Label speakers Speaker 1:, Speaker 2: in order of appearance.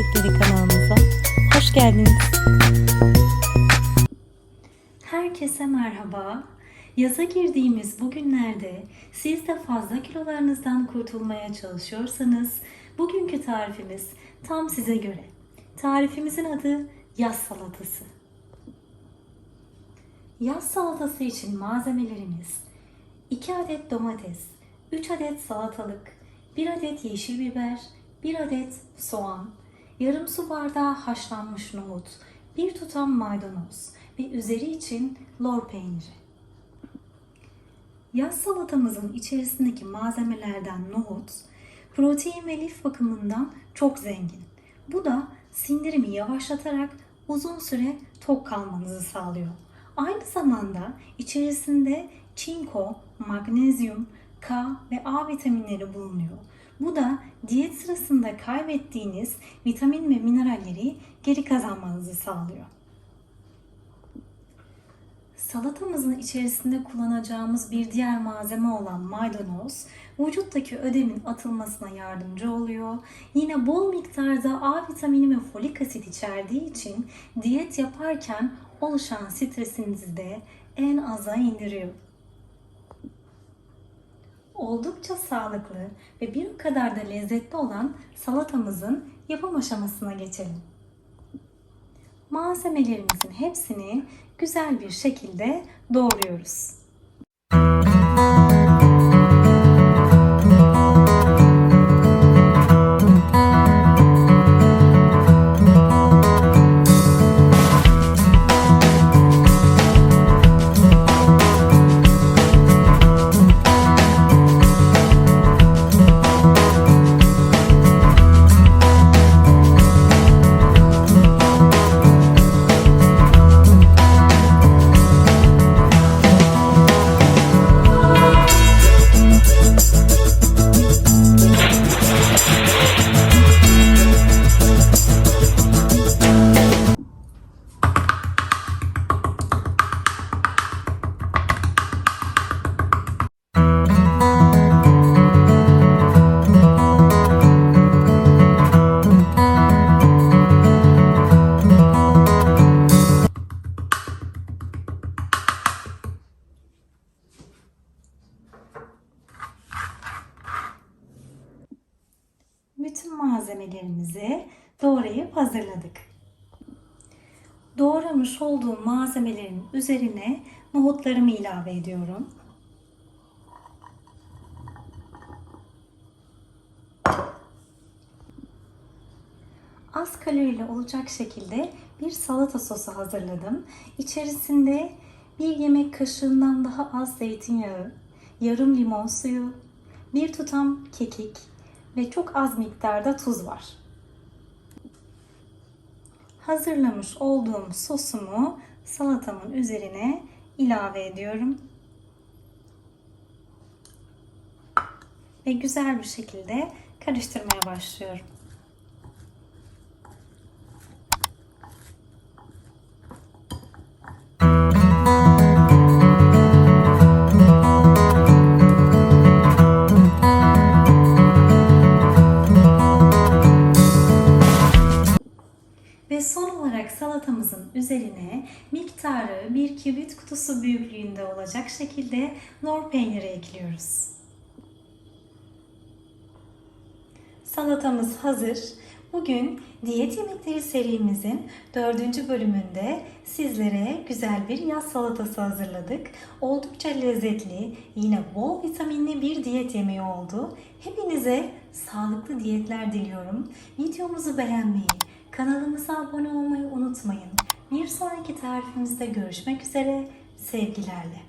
Speaker 1: lezzetleri kanalımıza hoş geldiniz. Herkese merhaba. Yaza girdiğimiz bu günlerde siz de fazla kilolarınızdan kurtulmaya çalışıyorsanız bugünkü tarifimiz tam size göre. Tarifimizin adı yaz salatası. Yaz salatası için malzemelerimiz 2 adet domates, 3 adet salatalık, 1 adet yeşil biber, 1 adet soğan, yarım su bardağı haşlanmış nohut, 1 tutam maydanoz ve üzeri için lor peyniri. Yaz salatamızın içerisindeki malzemelerden nohut, protein ve lif bakımından çok zengin. Bu da sindirimi yavaşlatarak uzun süre tok kalmanızı sağlıyor. Aynı zamanda içerisinde çinko, magnezyum, K ve A vitaminleri bulunuyor. Bu da diyet sırasında kaybettiğiniz vitamin ve mineralleri geri kazanmanızı sağlıyor. Salatamızın içerisinde kullanacağımız bir diğer malzeme olan maydanoz, vücuttaki ödemin atılmasına yardımcı oluyor. Yine bol miktarda A vitamini ve folik asit içerdiği için diyet yaparken oluşan stresinizi de en aza indiriyor. Oldukça sağlıklı ve bir o kadar da lezzetli olan salatamızın yapım aşamasına geçelim. Malzemelerimizin hepsini güzel bir şekilde doğruyoruz. Malzemelerimizi doğrayıp hazırladık. Doğramış olduğum malzemelerin üzerine nohutlarımı ilave ediyorum. Az kalorili olacak şekilde bir salata sosu hazırladım. İçerisinde bir yemek kaşığından daha az zeytinyağı, yarım limon suyu, bir tutam kekik ve çok az miktarda tuz var. Hazırlamış olduğum sosumu salatamın üzerine ilave ediyorum. Ve güzel bir şekilde karıştırmaya başlıyorum. Ve son olarak salatamızın üzerine miktarı bir kibrit kutusu büyüklüğünde olacak şekilde lor peyniri ekliyoruz. Salatamız hazır. Bugün diyet yemekleri serimizin dördüncü bölümünde sizlere güzel bir yaz salatası hazırladık. Oldukça lezzetli, yine bol vitaminli bir diyet yemeği oldu. Hepinize sağlıklı diyetler diliyorum. Videomuzu beğenmeyi, kanalımıza abone olmayı unutmayın. Bir sonraki tarifimizde görüşmek üzere. Sevgilerle.